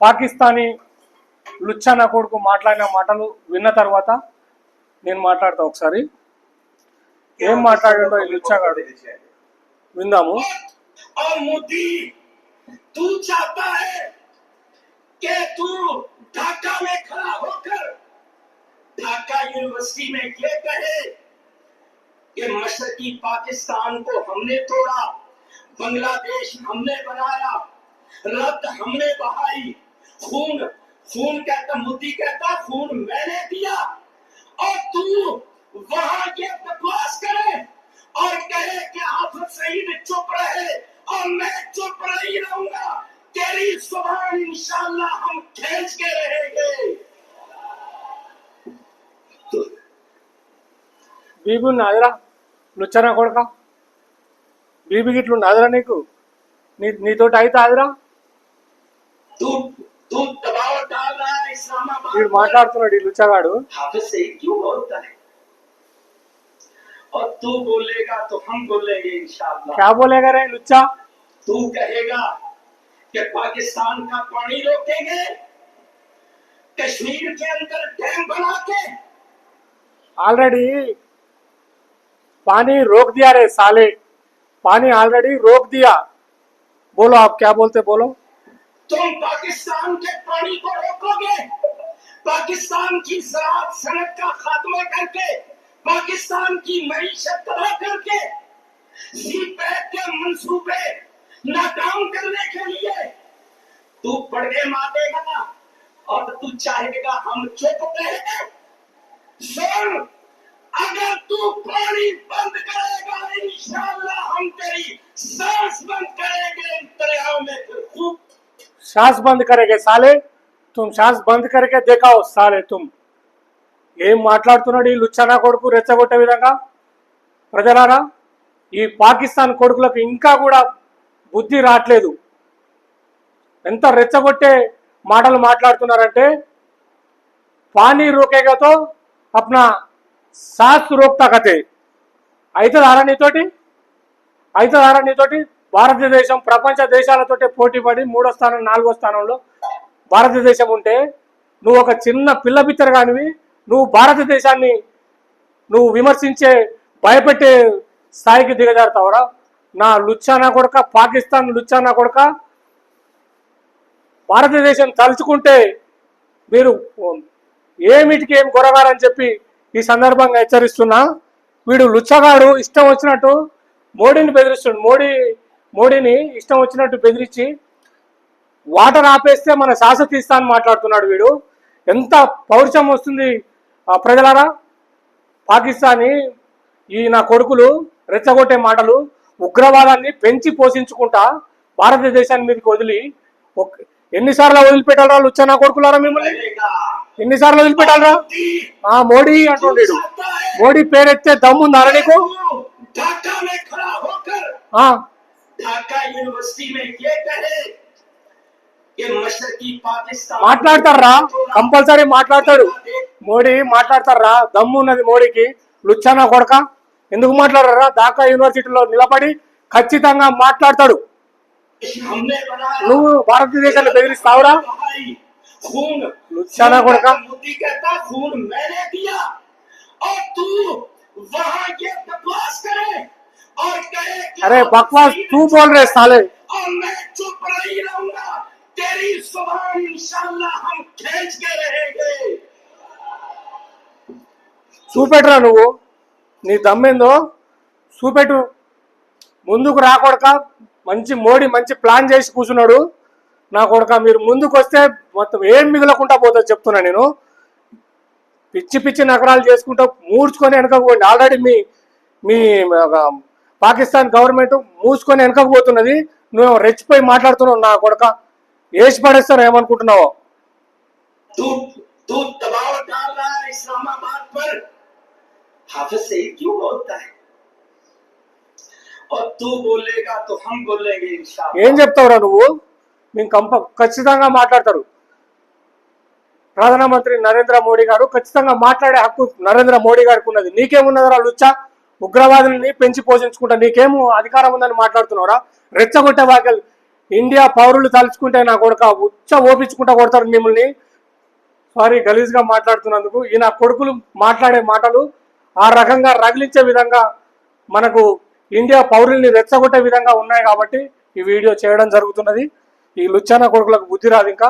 పాకిస్తానీ లుచ్చా నా కొడుకు మాట్లాడిన మాటలు విన్న తర్వాత నేను మాట్లాడతా ఒకసారి ఏం మాట్లాడాడో ఈ లుచ్చాగాడు విందాము और मोदी तू चाहता है कि तू ढाका में खड़ा होकर ढाका यूनिवर्सिटी में ये कहे कि मशरकी पाकिस्तान को हमने तोड़ा बांग्लादेश हमने बनाया रक्त हमने बहाई खून खून कहता मोदी कहता खून मैंने दिया और तू वहां ये बकवास करे और कहे कि हाफिज सईद चुप रहे और मैं चुप नहीं रहूंगा तेरी जुबान इंशाल्लाह हम खींच के रहेंगे బీబీ నాదిరా లుచ్చా నా కొడుక బీబీ గిట్లు నాదిరా నీకు నీ నీతోటి అయితే ఆదిరా तू तू दबाव डाल रहा है इस्लामाबाद వీడు पर। మాట్లాడుతున్నాడు ఈ లుచ్చగాడు हाफिज सईद क्यों बोलता है और तू बोलेगा तो हम बोलेंगे इंशाल्लाह క్యా బోలేగా రే లుచ్చా तू कहेगा कि पाकिस्तान का पानी रोकेंगे कश्मीर के अंदर डैम बना के ऑलरेडी पानी रोक दिया रे साले पानी ऑलरेडी रोक दिया बोलो आप क्या बोलते बोलो तुम पाकिस्तान के पानी को रोकोगे? पाकिस्तान की जरात सनत का खात्मा करके, पाकिस्तान की मीशत तबाह करके के मंसूबे नाकाम करने के लिए तू पर्दे मारेगा और तू चाहेगा हम चुप सुन, अगर तू पानी बंद करेगा, इंशाल्लाह हम तेरी सांस बंद करेंगे। श्वास बंद करेगे साले तुम श्वास बंद करके देखाओ साले तुम ఏం మాట్లాడుతున్నాడు ఈ లుచ్చనా కొడుకు రెచ్చగొట్టే విధంగా ప్రజలారా ఈ పాకిస్తాన్ కొడుకులకు ఇంకా కూడా బుద్ధి రావట్లేదు ఎంత రెచ్చగొట్టే మాటలు మాట్లాడుతున్నారంటే పానీ రోకేగాతో అప్నా సాస్ రోక్తా కతే అవుతుందారా నీతోటి అవుతుందారా నీతోటి భారతదేశం ప్రపంచ దేశాలతోటి పోటీ పడి మూడో స్థానం నాలుగో స్థానంలో భారతదేశం ఉంటే నువ్వు ఒక చిన్న పిల్ల కానివి నువ్వు భారతదేశాన్ని నువ్వు విమర్శించే భయపెట్టే స్థాయికి దిగజారుతావరా. నా లుచ్చానా కొడక పాకిస్తాన్ లుచ్చానా కొడక భారతదేశం తలుచుకుంటే మీరు ఏమిటికి ఏం కొరగారని చెప్పి ఈ సందర్భంగా హెచ్చరిస్తున్నా. వీడు లుచ్చగాడు ఇష్టం వచ్చినట్టు మోడీని బెదిరిస్తుండు. మోడీ మోడీని ఇష్టం వచ్చినట్టు బెదిరించి వాటర్ ఆపేస్తే మన శ్వాస తీస్తా అని మాట్లాడుతున్నాడు వీడు. ఎంత పౌరుషం వస్తుంది ప్రజలారా? పాకిస్తానీ ఈ నా కొడుకులు రెచ్చగొట్టే మాటలు ఉగ్రవాదాన్ని పెంచి పోషించుకుంటా భారతదేశాన్ని మీదకి వదిలి ఎన్నిసార్లు వదిలిపెట్టాలరా లుచ్చా నా కొడుకులారా మిమ్మల్ని? ఎన్నిసార్లు వదిలిపెట్టాలరా? ఆ మోడీ అంటుండేడు మోడీ పేరెత్తే దమ్ముందారా నీకు? ढाका में खड़ा होकर ఆ, ढाका यूनिवर्सिटी में ये कहे कि मशरकी पाकिस्तान మాట్లాడతారా కంపల్సరీ మాట్లాడతాడు మోడీ మాట్లాడతారా దమ్ము ఉన్నది మోడీకి లుచ్చానా కొడక ఎందుకు మాట్లాడరా ఢాకా యూనివర్సిటీలో నిలబడి ఖచ్చితంగా మాట్లాడతాడు हमने बनाया నువ్వు భారతదేశాన్ని బెదిరిస్తావురా भाई खून अरे आप बकवास सही तू बोल रहे साले और मैं चुप नहीं रहूंगा तेरी जुबान इंशाल्लाह हम खींच के रहेंगे చూపెట్టురా నువ్వు నీ దమ్మేందో చూపెట్టు ముందుకు రా కొడక మంచి మోడీ మంచి ప్లాన్ చేసి కూర్చున్నాడు నా కొడక మీరు ముందుకు వస్తే మొత్తం ఏం మిగలకుండా పోతుంది చెప్తున్నా నేను పిచ్చి పిచ్చి నగరాలు చేసుకుంటూ మూడ్చుకొని వెనకకు పోండి ఆల్రెడీ మీ మీ ఒక పాకిస్తాన్ గవర్నమెంట్ మూసుకొని వెనకపోతున్నది నువ్వు రెచ్చిపోయి మాట్లాడుతున్నావు నా కొడక. ఏసి పడేస్తారు ఏమనుకుంటున్నావు? ఏం చెప్తావురా నువ్వు? మేము కంప ఖచ్చితంగా మాట్లాడతారు. ప్రధానమంత్రి నరేంద్ర మోడీ గారు ఖచ్చితంగా మాట్లాడే హక్కు నరేంద్ర మోడీ గారికి ఉన్నది. నీకేమున్నదరా లుచ్చా? ఉగ్రవాదుల్ని పెంచి పోషించుకుంటా. నీకేమో అధికారం ఉందని మాట్లాడుతున్నారా రెచ్చగొట్టే వాక్యాలు ఇండియా పౌరులు తలుచుకుంటే నా కొడుక ఉచ్చ ఓపించుకుంటా కొడతారు మిమ్మల్ని. సారీ గలీజ్గా మాట్లాడుతున్నందుకు. ఈ నా కొడుకులు మాట్లాడే మాటలు ఆ రకంగా రగిలించే విధంగా మనకు ఇండియా పౌరుల్ని రెచ్చగొట్టే విధంగా ఉన్నాయి కాబట్టి ఈ వీడియో చేయడం జరుగుతున్నది. ఈ లుచ్చాన కొడుకులకు బుద్ధి రాదు ఇంకా.